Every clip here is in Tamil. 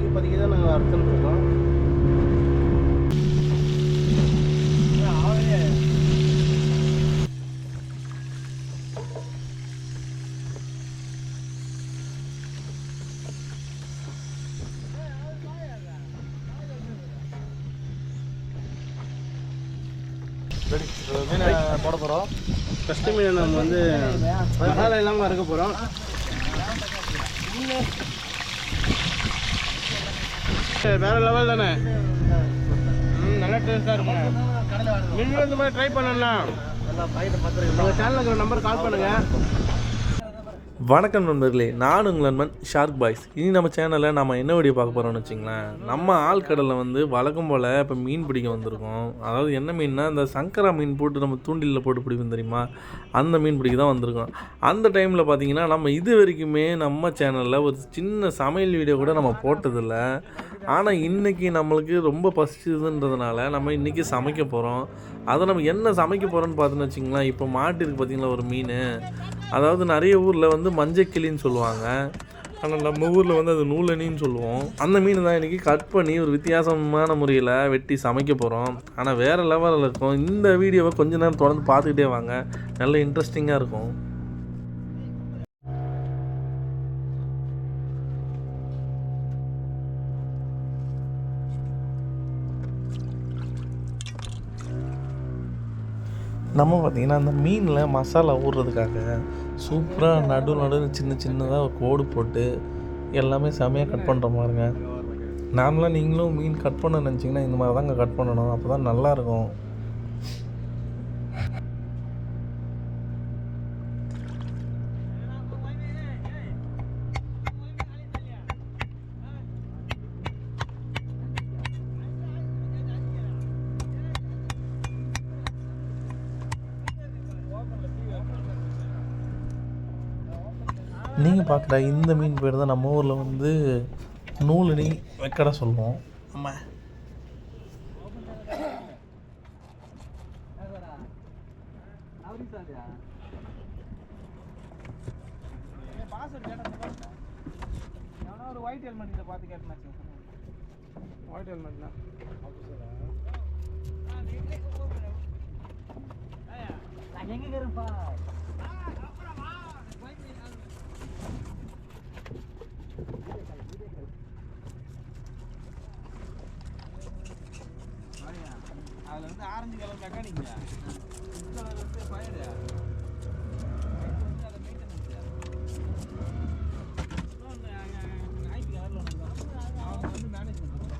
இப்போதைக்கு இப்போதைக்கு தான் நாங்கள் அறுத்துன்னு இருக்கோம் மீனை போட போகிறோம் ஃபஸ்ட்டு மீன் நம்ம வந்து மசாலா இல்லாமல் அறுக்க போகிறோம் வேற லெவல் தானே? ம் நல்ல டேஸ்ட்டாக இருக்கும். நீங்களும் இந்த மாதிரி ட்ரை பண்ணலாம். உங்கள் சேனலுக்கு நம்பர் கால் பண்ணுங்கள் வணக்கம் நண்பர்களே நான் உங்கள் நண்பன் ஷார்க் பாய்ஸ். இனி நம்ம சேனலில் நம்ம என்ன வீடியோ பார்க்க போகிறோம்னு வச்சிங்களேன் நம்ம ஆழ்கடலில் வந்து வழக்கம் போல் இப்போ மீன் பிடிக்க வந்திருக்கோம். அதாவது என்ன மீன்னா இந்த சங்கரா மீன் போட்டு நம்ம தூண்டிலில் போட்டு பிடிப்போம் தெரியுமா? அந்த மீன் பிடிக்க தான் வந்திருக்கோம். அந்த டைமில் பார்த்தீங்கன்னா நம்ம இது வரைக்குமே நம்ம சேனலில் ஒரு சின்ன சமையல் வீடியோ கூட நம்ம போட்டதில்லை. ஆனால் இன்றைக்கி நம்மளுக்கு ரொம்ப பசிச்சதுன்றதுனால நம்ம இன்றைக்கி சமைக்க போகிறோம் அதை நம்ம என்ன சமைக்க போகிறோம்னு பார்த்தோன்னு வச்சிங்களேன் இப்போ மாட்டு இருக்குது பார்த்தீங்களா ஒரு மீன். அதாவது நிறைய ஊரில் வந்து மஞ்சக்கிளின்னு சொல்லுவாங்க. ஆனால் நம்ம ஊரில் வந்து அது நூலணின்னு சொல்லுவோம். அந்த மீன் தான் இன்றைக்கி கட் பண்ணி ஒரு வித்தியாசமான முறையில் வெட்டி சமைக்க போகிறோம் ஆனால் வேறு லெவலில் இருக்கும். இந்த வீடியோவை கொஞ்ச நேரம் தொடர்ந்து பார்த்துக்கிட்டே வாங்க. நல்ல இன்ட்ரெஸ்டிங்காக இருக்கும். நம்ம பார்த்திங்கன்னா அந்த மீனில் மசாலா ஊறுறதுக்காக சூப்பராக நடு நடு சின்ன சின்னதாக கோடு போட்டு எல்லாமே செமையாக கட் பண்ணுற மாதிரிங்க. நார்மலாக நீங்களும் மீன் கட் பண்ண நினச்சிங்கன்னா இந்த மாதிரி தாங்க கட் பண்ணணும். அப்போ தான் நல்லாயிருக்கும் நீங்கள் பார்க்குற இந்த மீன் பேர் தான் நம்ம ஊரில் வந்து நூலினி வெக்கடை சொல்லுவோம். ஒரு ஒயிட் ஹெல்மெட் பார்த்து கேட்டேன் ஒயிட் ஹெல்மெட்னா அதில் வந்து ஆரஞ்சு கலர் மெக்கானிக் கலர் வந்து ஃபயரு அதை மெயின்டெனன்ஸ் ஐபி கலரில் ஒன்று அவங்க வந்து மேனேஜ் பண்ணுறாங்க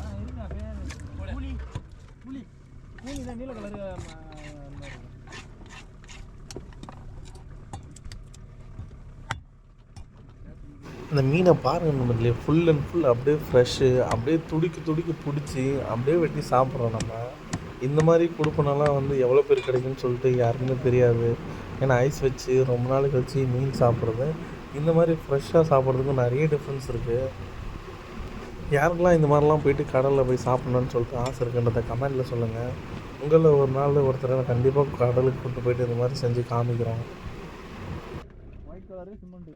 ஆ இருங்க பேர் கூலி கூலி கூலி தான் நீல கலரு இந்த மீனை பாருங்க நம்மளே ஃபுல் அண்ட் ஃபுல் அப்படியே ஃப்ரெஷ்ஷு அப்படியே துடிக்க துடிக்க பிடிச்சி அப்படியே வெட்டி சாப்பிட்றோம் நம்ம. இந்த மாதிரி கொடுப்பனெல்லாம் வந்து எவ்வளோ பேர் கிடைக்குன்னு சொல்லிட்டு யாருக்குமே தெரியாது. ஏன்னா ஐஸ் வச்சு ரொம்ப நாள் கழிச்சு மீன் சாப்பிட்றது. இந்த மாதிரி ஃப்ரெஷ்ஷாக சாப்பிட்றதுக்கும் நிறைய டிஃப்ரென்ஸ் இருக்குது யாருக்கெல்லாம் இந்த மாதிரிலாம் போயிட்டு கடலில் போய் சாப்பிட்ணுன்னு சொல்லிட்டு ஆசை இருக்குன்றத கமெண்ட்டில் சொல்லுங்கள் உங்களில் ஒரு நாள் ஒருத்தரை நான் கண்டிப்பாக கடலுக்கு கூப்பிட்டு போயிட்டு இந்த மாதிரி செஞ்சு காமிக்கிறோம் ஒயிட் கலரு சிமெண்ட்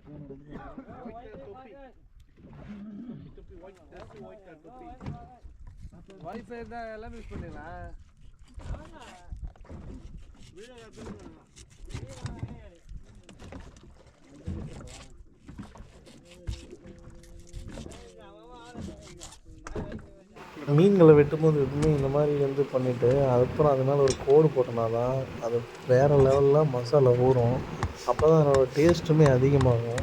ஒய்ஃபை தான் எல்லாம் யூஸ் பண்ணிடலாம் மீன்களை வெட்டும்போது எப்பவுமே இந்த மாதிரி வந்து பண்ணிவிட்டு அதுக்கப்புறம் அது மேலே ஒரு கோடு போட்டோம்னா தான் அது வேறு லெவலில் மசாலா ஊறும். அப்போ தான் அதோட டேஸ்ட்டுமே அதிகமாகும்.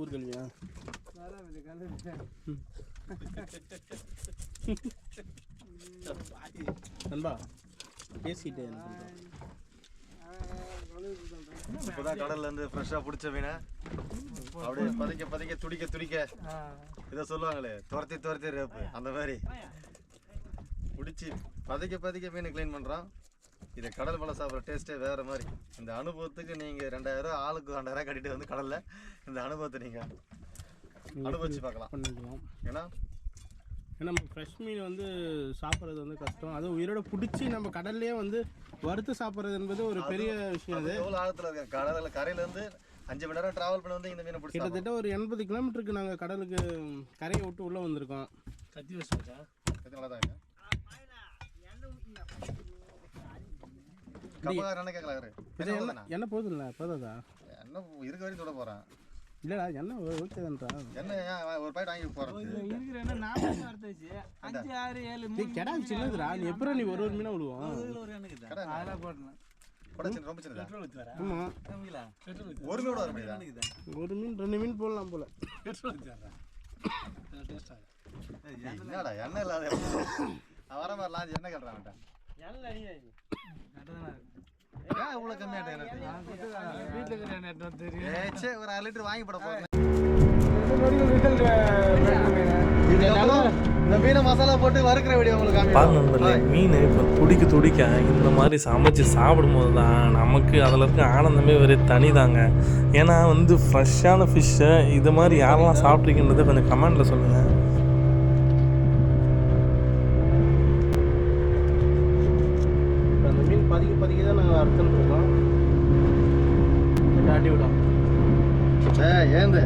ஊர்கல்வியா? கழுவு நண்பா பேசிட்டு என்ன இப்போதான் கடல்ல இருந்து ஃப்ரெஷ்ஷா பிடிச்ச மீனை. அப்படியே பதைக்க பதைக்க துடிக்க துடிக்க. இதை சொல்லுவாங்களே துரத்தி துரத்தி ரேப்பு அந்த மாதிரி. பிடிச்சி பதைக்க பதைக்க மீன் க்ளீன் பண்றான். இதை கடல் பழம் சாப்பிட்ற டேஸ்ட்டே வேற மாதிரி. இந்த அனுபவத்துக்கு நீங்க ரெண்டாயிரம் ரூபா ஆளுக்கு ரெண்டாயிரம் கட்டிட்டு வந்து கடல்ல இந்த அனுபவத்தை நீங்க அனுபவிச்சு பார்க்கலாம். பண்ணிக்கலாம் ஏன்னா? ஏன்னா நம்ம ஃப்ரெஷ் மீன் வந்து சாப்பிட்றது வந்து கஷ்டம். அதுவும் உயிரோட பிடிச்சி நம்ம கடல்லையே வந்து வறுத்து சாப்பிட்றது என்பது ஒரு பெரிய விஷயம் அது எவ்வளவு ஆழத்துல இருக்க? கடல்ல கரையில இருந்து அஞ்சு மணி நேரம் டிராவல் பண்ணி வந்து இந்த மீனை பிடிச்சி கிட்டத்தட்ட ஒரு எண்பது கிலோமீட்டருக்கு நாங்கள் கடலுக்கு கரையை விட்டு உள்ளே வந்திருக்கோம். கத்தி வச்சா நல்லா தான் இருக்கு கப்பகாரன் என்ன என்ன போதும்ல போதாதா? என்ன இருக்க வரையும் தொட போறேன். இல்லைடா என்ன ஓகே தான்டா. என்ன ஒரு பாயிண்ட் வாங்கி போறேன். இருக்கிற என்ன நாலு வார்த்தை வச்சு அஞ்சு ஆறு ஏழு டேய் கெடா சின்னதுடா. நீ எப்பறம் நீ ஒரு ஒரு மீனா விடுவோம் ஒரு எனக்கு கடை அதெல்லாம் போடலாம் கொடை சின்ன ரொம்ப சின்னதா ஆமாம் தம்பிங்களா ஒரு மீன் வர முடியுதா ஒரு மீன் ரெண்டு மீன் போடலாம் போல. ஏய், என்னடா எண்ணெய் இல்லாத வர மாதிரி லாஞ்சி என்ன வீட்டுல தெரியும். ஏய் சே ஒரு அரை லிட்டர் வாங்கி போட இந்த மீனை. மசாலா போட்டு வறுக்கிற வீடியோ உங்களுக்கு பாருங்க நண்பர்களே மீன் இப்போ துடிக்க துடிக்க இந்த மாதிரி சமைச்சு சாப்பிடும்போது தான் நமக்கு அதில் இருக்க ஆனந்தமே வேறு தனிதாங்க. ஏன்னா வந்து ஃப்ரெஷ்ஷான ஃபிஷ்ஷை இது மாதிரி யாரெல்லாம் சாப்பிட்றீங்கன்றதை கொஞ்சம் கமெண்டில் சொல்லுங்கள் அந்த மீன் பதிக்க பதிக்க தான் நாங்கள் அர்த்தம் இருக்கோம் தாட்டி விடும் ஏய் ஏந்து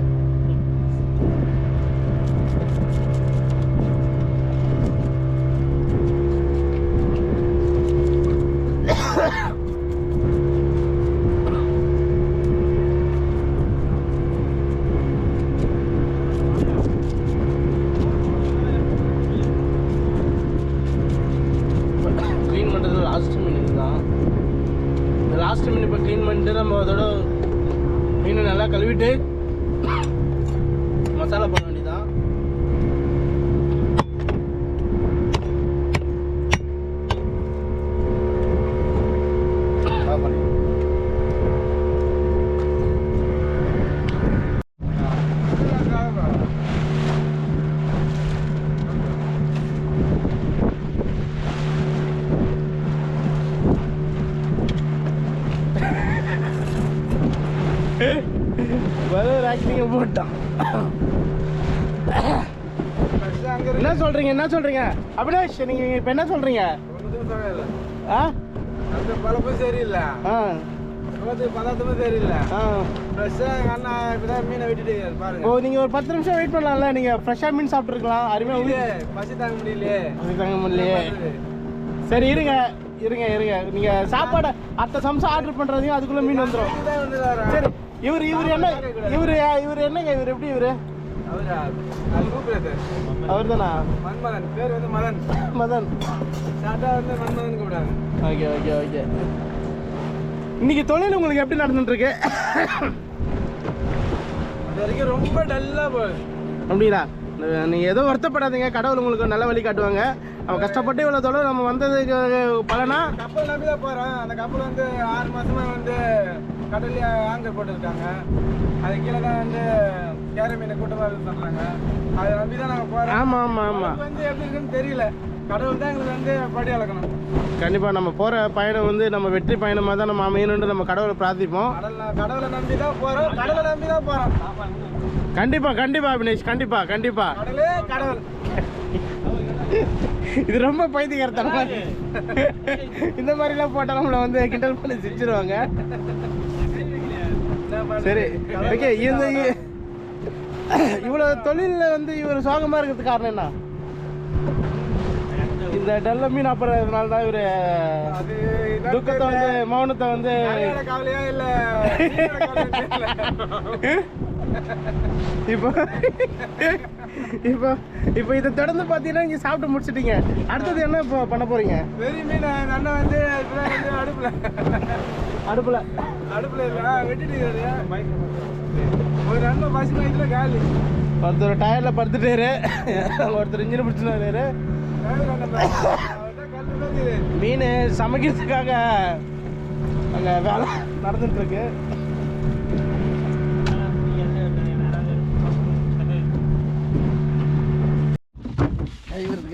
க்ளீன் பண்ணுறது லாஸ்ட் மீன் இதுதான் இந்த லாஸ்ட் மீன் இப்போ க்ளீன் பண்ணிட்டு நம்ம அதோட மீனை நல்லா கழுவிட்டு மசாலா பண்ண வேண்டியதான் ஆஃப் பண்ணி பதில் ஆக்டிங்க போட்டான் என்ன சொல்றீங்க என்ன சொல்றீங்க? அபினேஷ் நீங்க இப்போ என்ன சொல்றீங்க? ஆ? அந்த பழப்பும் சரியில்லை. ஆ. பதார்த்தமும் சரியில்லை. ஆ. ஃப்ரெஷ்ஷாக எங்கள் அண்ணா இப்பதான் மீனை விட்டுட்டு பாருங்க. ஓ நீங்க ஒரு பத்து நிமிஷம் வெயிட் பண்ணலாம்ல? நீங்க ஃப்ரெஷ்ஷாக மீன் சாப்பிட்ருக்கலாம் அருமையாக இல்லையே, பசி தாங்க முடியலையே. தாங்க முடியலையே. சரி இருங்க. இருங்க இருங்க. நீங்க சாப்பாடு அடுத்த சம்சம் ஆர்டர் பண்றதையும் அதுக்குள்ள மீன் வந்துடும். சரி இவர் இவர் என்ன இவர் இவர் என்னங்க இவர்? எப்படி இவர்? அவரா? தானா மன்மதன். பேர் வந்து மதன். மதன். ஷார்ட்டா வந்து மன்மதன் கூப்பிடாங்க ஓகே ஓகே ஓகே. இன்னைக்கு தொழில் உங்களுக்கு எப்படி நடந்துட்டு இருக்கு அது வரைக்கும் ரொம்ப டல்லா போகுது. அப்படிங்களா நீங்க ஏதோ வருத்தப்படாதீங்க. கடவுள் உங்களுக்கு நல்ல வழி காட்டுவாங்க. நம்ம கஷ்டப்பட்டு இவ்வளோ தொழில் நம்ம வந்ததுக்கு பலனா? கப்பல் நம்பி தான் போறோம். அந்த கப்பல் வந்து ஆறு மாசமா வந்து கடல்ல ஆங்கர் போட்டுருக்காங்க. அது கீழே தான் வந்து கேர மீனை கூட்டமா இது பண்றாங்க அதை நம்பி தான் நாங்க போறோம். ஆமா ஆமா ஆமா. நமக்கு வந்து எப்படி இருக்குன்னு தெரியல. கடவுள் தான் எங்களுக்கு வந்து படி அளக்கணும். கண்டிப்பா நம்ம போற பயணம் வந்து நம்ம வெற்றி பயணமா தான் நம்ம அமையணும்னு நம்ம கடவுளை பிரார்த்திப்போம். கடல் கடவுளை நம்பி தான் போறோம். கடலை நம்பி தான் போறோம். கண்டிப்பா கண்டிப்பா அபினேஷ் கண்டிப்பா கண்டிப்பா. இது ரொம்ப பைத்தியக்காரத்தனமா. இருக்கு. இந்த மாதிரிலாம் போட்டா நம்மளை வந்து கிண்டல் பண்ணி சிரிச்சிருவாங்க. சரி ஓகே இந்த இவ்வளவு தொழிலில் வந்து இவர் சோகமா இருக்கிறதுக்கு காரணம் என்ன? இந்த டல்ல மீன் அப்புறதுனால தான் இவர் துக்கத்தை வந்து மௌனத்தை வந்து இப்போ இப்போ இப்போ இதை தொடர்ந்து பார்த்தீங்கன்னா இங்கே சாப்பிட்டு முடிச்சிட்டீங்க. அடுத்தது என்ன இப்போ பண்ண போறீங்க? பெரிய மீன் அண்ணன் வந்து அடுப்புல. அடுப்பில். அடுப்புல இல்ல வெட்டிட்டு ஒரு அண்ணன் பசி நைட்ல காலி. ஒருத்தர் டயரில் படுத்துட்டாரு. ஒருத்தர் இன்ஜின் பிடிச்சினாரு மீன் சமைக்கிறதுக்காக அங்கே வேலை நடந்துட்டு இருக்கு.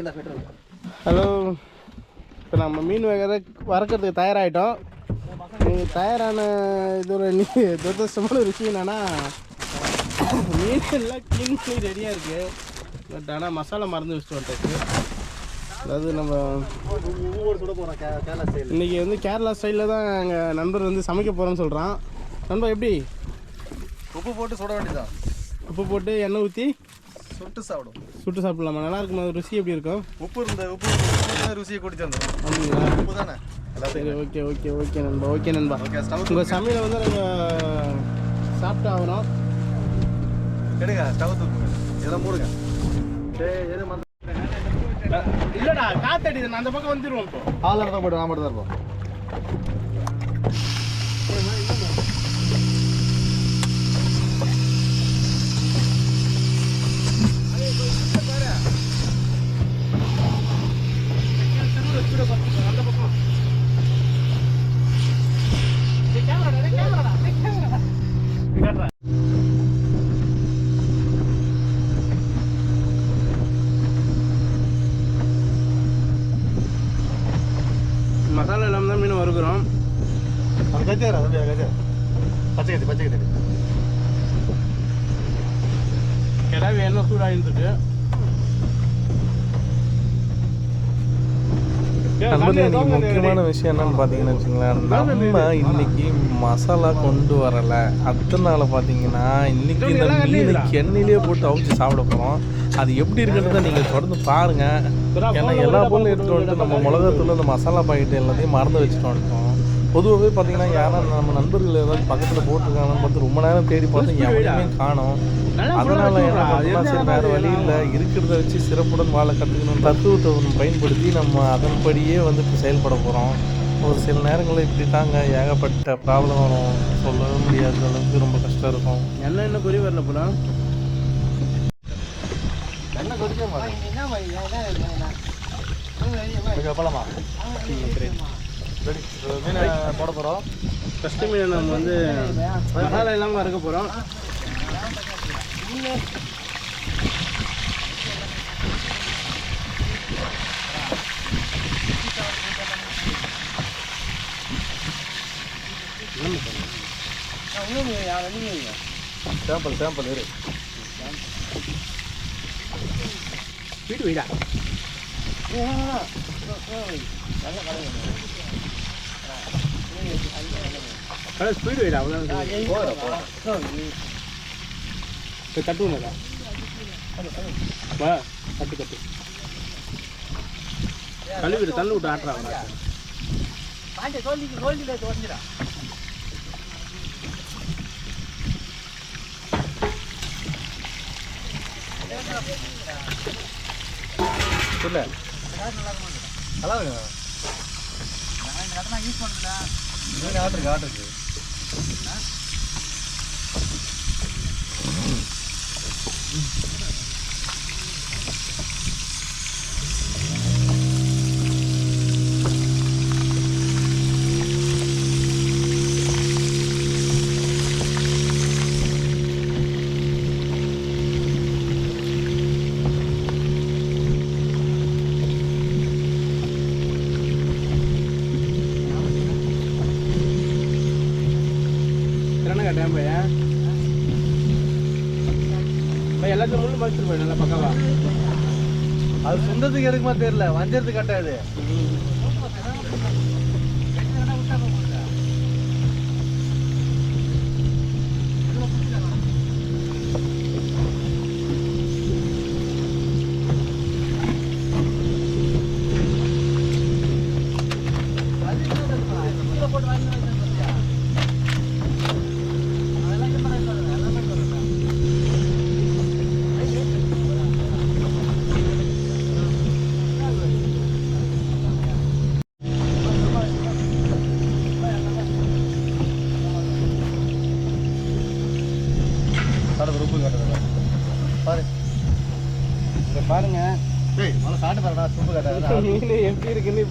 ஹலோ இப்போ நம்ம மீன் வேகிற வறுக்கிறதுக்கு தயாராகிட்டோம் தயாரான இது ஒரு நீ துரதிருஷ்டமான ஒரு விஷயம் என்னன்னா மீன் எல்லாம் க்ளீன் பண்ணி ரெடியாக இருக்குது பட் ஆனால் மசாலா மறந்து வச்சுட்டு வந்துட்டு அதாவது நம்ம ஒவ்வொரு சுட போகிறோம் கேரளா ஸ்டைல் இன்னைக்கு வந்து கேரளா ஸ்டைலில் தான் எங்கள் நண்பர் வந்து சமைக்க போகிறோன்னு சொல்கிறான் நண்பர் எப்படி? உப்பு போட்டு சுட வேண்டியதான் உப்பு போட்டு எண்ணெய் ஊற்றி சுட்டு சாப்பிடும். சுட்டு சாப்பிடலாமா? நல்லா இருக்குமா? ருசி எப்படி இருக்கும்? உப்பு இருந்த உப்பு ருசியை கூட்டிட்டு வந்துடும் அப்படிங்களா? உப்பு தானே? சரி ஓகே ஓகே ஓகே நண்பா ஓகே நண்பா. உங்கள் சமையலை வந்து நாங்கள் சாப்பிட்டு ஆகணும். எடுங்க ஸ்டவ் தூக்குங்க இதெல்லாம் மூடுங்க. டேய் எது மந்த இல்லைடா காத்தடி நான் அந்த பக்கம் வந்துடுவோம் இப்போ. ஆள் தான் போய்ட்டு நான் மட்டும் தான் இருப்போம். இன்னைக்கு முக்கியமான விஷயம் என்னன்னு பார்த்தீங்கன்னு வச்சுங்களேன் நம்ம இன்னைக்கு மசாலா கொண்டு வரலை. அதனால பார்த்தீங்கன்னா இன்னைக்கு இந்த மீனை எண்ணெயிலே போட்டு அவிச்சு சாப்பிட போகிறோம் அது எப்படி இருக்குன்றத நீங்கள் தொடர்ந்து பாருங்க. ஏன்னா எல்லா பொருளும் எடுத்துகிட்டு வந்துட்டு நம்ம மிளகாத்தூள் இந்த மசாலா பாக்கெட் எல்லாத்தையும் மறந்து வச்சுட்டு வந்துட்டோம். பொதுவாகவே பார்த்தீங்கன்னா யாரா நம்ம நண்பர்கள் ஏதாவது பக்கத்தில் போட்டிருக்காங்கன்னு பார்த்து ரொம்ப நேரம் தேடி பார்த்து எவனையுமே காணோம். அதனால என்ன பண்ணலாம் சரி வேறு வழி இல்லை. இருக்கிறத வச்சு சிறப்புடன் வாழ கற்றுக்கணும் தத்துவத்தை ஒன்று பயன்படுத்தி நம்ம அதன்படியே வந்து இப்போ செயல்பட போகிறோம் ஒரு சில நேரங்களில் இப்படி தாங்க ஏகப்பட்ட ப்ராப்ளம் வரும். சொல்லவே முடியாத அளவுக்கு ரொம்ப கஷ்டம் இருக்கும். எண்ணெய் இன்னும் குறி வரல போல. என்ன கொதிக்க மாட்டேன் மீனை போட போகிறோம் ஃபஸ்ட்டு மீன் நம்ம வந்து மசாலா இல்லாமல் வறுக்க போகிறோம் சாம்பிள் சாம்பிள் இரு வீட்டு வீடா? கடை ஸ்பீடு வீடா அவ்வளோ கட்டு ஒன்றுடா வா கட்டு கட்டு. தள்ளி விடு தள்ளி விட்டு ஆட்டுறாங்க இல்லை நல்லா இருக்கு மீன் ஆட்டுருக்கு ஆட்டுருக்கு திறனை வந்ததுக்கு எதுக்குமா தெரியல? வஞ்சரத்துக்கு கட்டாது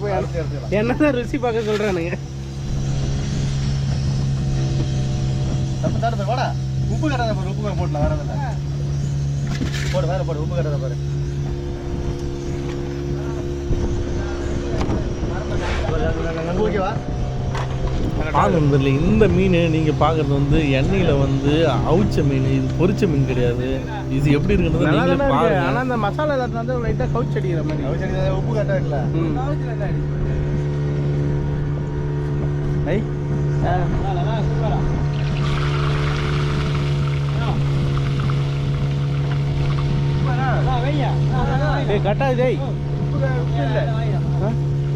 இப்போ என்னதான் ருசி பார்க்க தானே வாடா. உப்பு கட்டாத பாரு உப்பு போடலாம் வேற இல்லை. போடு வேற போடு உப்பு கட்டாத பாரு. ஓகேவா? பாருங்க நண்பர்களே இந்த மீன் நீங்கள் பார்க்குறது வந்து எண்ணெயில் வந்து அவிச்ச மீன் இது பொரிச்ச மீன் கிடையாது. இது எப்படி இருக்குன்றதை நீங்களே பாருங்க. ஆனால் அந்த மசாலா எல்லாத்தையும் வந்து லைட்டாக கவுச் அடிக்கிற மாதிரி உப்பு கட்டா இல்லை ம். ஐ ஏய் கட்டா டேய்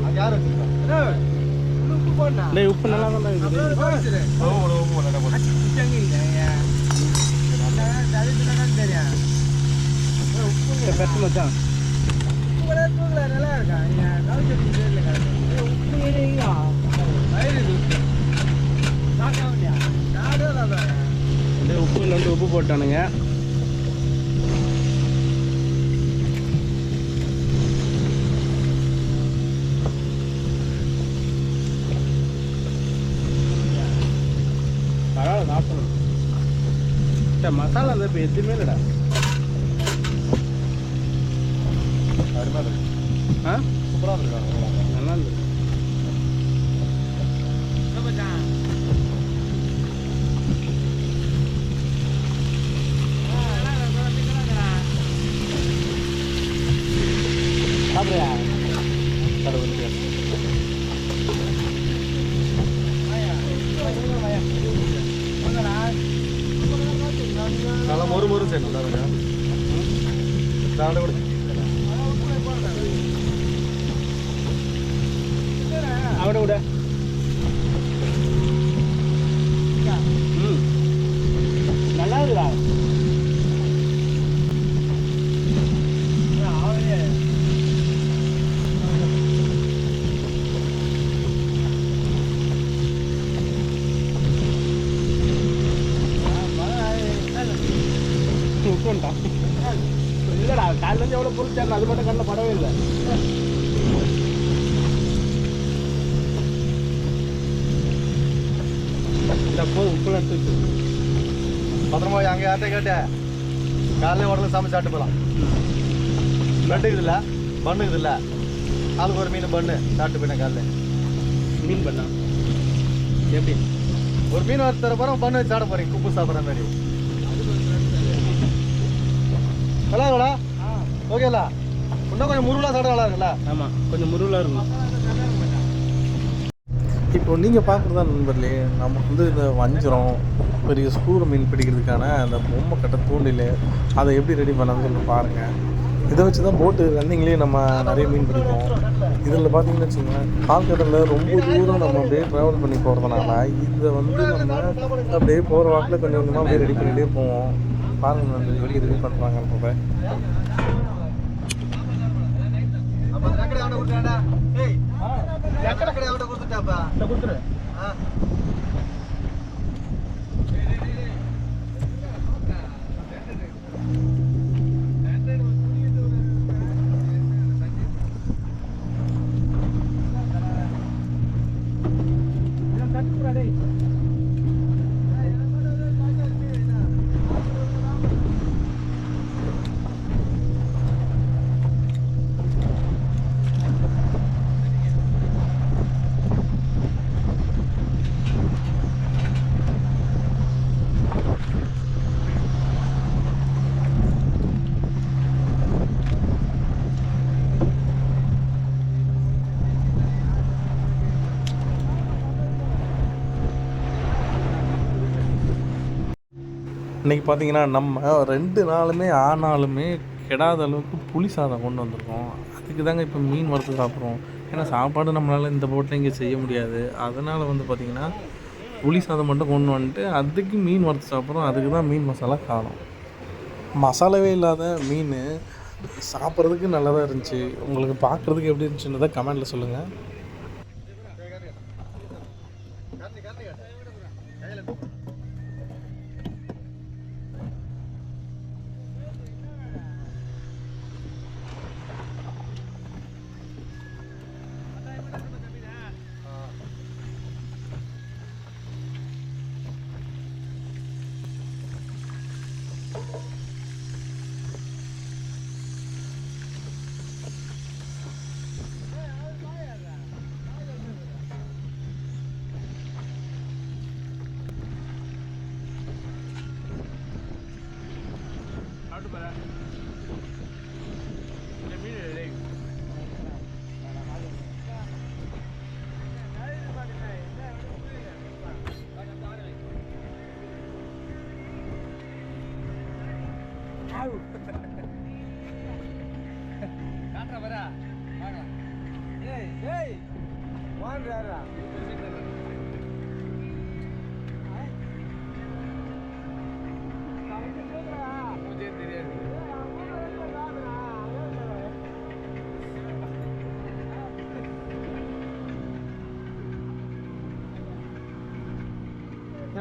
அது யார்? வச்சுருக்கா டேய் உப்பு நல்லா தான் இருக்குது உப்பு போட்டு போட்டு பெட்டு மச்சான். டேய் உப்பு வந்து உப்பு போட்டானுங்க. மசாலா அந்த இப்போ எதுவுமே இல்லைடா. மொறு மொறு செய்யணும் நல்லா சாப்பிட கூட അവിടെ വിട யார்கிட்ட கேட்டேன் காலையில் உடனே சமைச்சு சாப்பிட்டு போகலாம். பிரெட் இருக்குதுல்ல பண்ணு இருக்குதுல்ல ஆளுக்கு ஒரு மீன் பண்ணு சாப்பிட்டு போயிட்டேன் காலைல மீன் பண்ணா? எப்படி? ஒரு மீன் வறுத்து தர போகிறோம் பண்ணு வச்சு சாப்பிட போகிறீங்க உப்பு சாப்பிட்ற மாதிரி. நல்லா இருக்குடா ஓகேலா? இன்னும் கொஞ்சம் முருகலாக சாப்பிட நல்லா இருக்குல்ல ஆமாம் கொஞ்சம் முருகலாக இருக்கும். இப்போ நீங்கள் பார்க்குறது தான் நண்பர்களே நம்ம வந்து இந்த வஞ்சரம் பெரிய சூர மீன் பிடிக்கிறதுக்கான அந்த பொம்மை கட்ட தூண்டில் அதை எப்படி ரெடி பண்ணலாம்னு சொல்லி பாருங்கள் இதை வச்சு தான் போட்டு ரன்னிங்லேயே நம்ம நிறைய மீன் பிடிப்போம். இதில் பார்த்தீங்கன்னு வச்சுக்கோங்களேன் கால்கடலில் ரொம்ப தூரம் நம்ம அப்படியே ட்ராவல் பண்ணி போகிறதுனால இதை வந்து நம்ம அப்படியே போகிற வாக்கில் கொஞ்சம் கொஞ்சமாக அப்படியே ரெடி பண்ணிகிட்டே போவோம். பாருங்கள் நண்பர்களே எப்படி ரெடி பண்ணுறாங்கன்றத அப்போ அந்த கொடுத்துட்டாப்பா கொடுத்துரு ஆ இன்றைக்கி பார்த்தீங்கன்னா நம்ம ரெண்டு நாளுமே ஆனாலுமே கெடாத அளவுக்கு புளி சாதம் கொண்டு வந்திருக்கோம். அதுக்கு தாங்க இப்போ மீன் வறுத்து சாப்பிட்றோம். ஏன்னா சாப்பாடு நம்மளால் இந்த போட்டில் இங்கே செய்ய முடியாது. அதனால் வந்து பார்த்திங்கன்னா புளி சாதம் மட்டும் கொண்டு வந்துட்டு அதுக்கு மீன் வறுத்து சாப்பிட்றோம். அதுக்கு தான் மீன் மசாலா காரம் மசாலாவே இல்லாத மீன் சாப்பிட்றதுக்கு நல்லா தான் இருந்துச்சு. உங்களுக்கு பார்க்குறதுக்கு எப்படி இருந்துச்சுன்றதை கமெண்ட்டில் சொல்லுங்கள்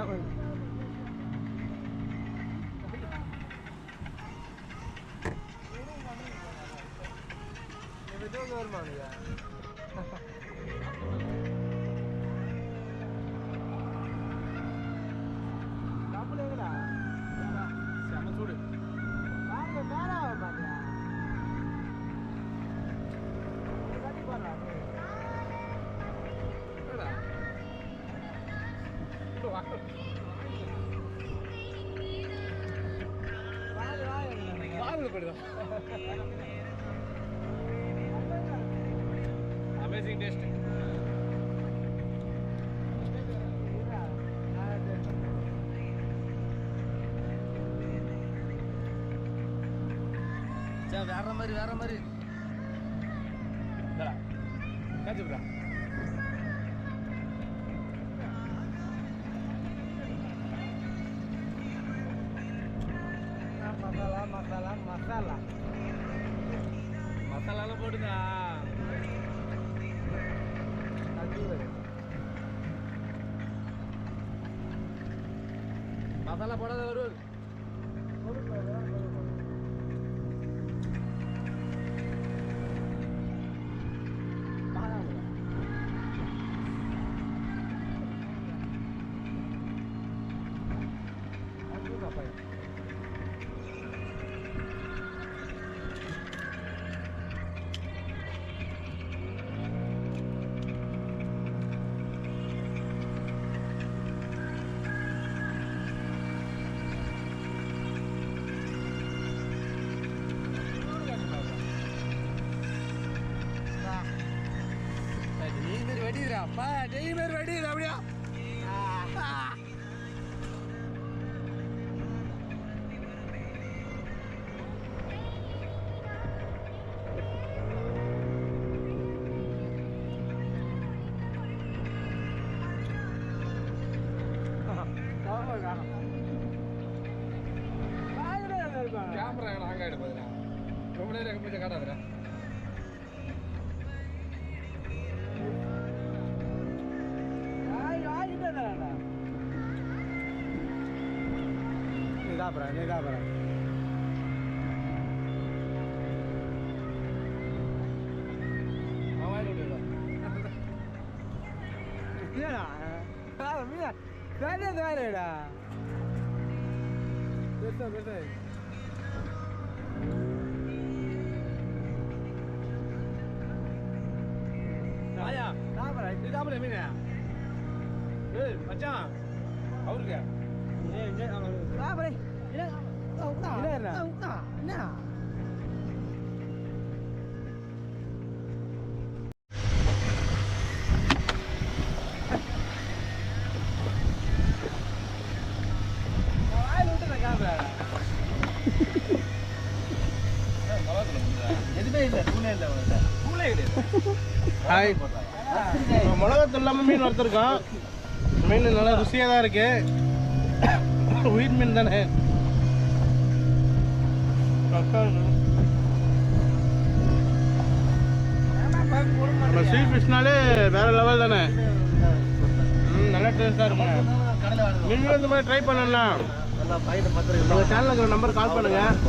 Network. அமேசிங் டேஸ்ட் வேற மாதிரி வேற மாதிரி. மசாலா போடாத வரும் கேமரா ஹாங் ஆகிடும் பாதுடா ரொம்ப நேரம் கொஞ்சம் காட்டாதுடா நிதாபரா நிதாபரா இல்லடா சரியா வேறடா பெருசா பெருசா. ஆயா சாப்பிட்றா இது சாப்பிட மீன். ஏய் மச்சான் அவருக்கு. சாப்பிட்றே என்ன எதுவுமே ஹாய் மிளகாத்தூள் இல்லாமல் மீன் வறுத்துருக்கோம் மீன் நல்லா ருசியாக தான் இருக்கு. உயிர் மீன் தானே. நம்ம சீ ஃபிஷ்னாலே வேற லெவல் தானே. ம் நல்லா டேஸ்ட்டாக இருக்கும். நீங்களும் இந்த மாதிரி ட்ரை பண்ணலாம். உங்கள் சேனலுக்கு நம்பர் கால் பண்ணுங்கள்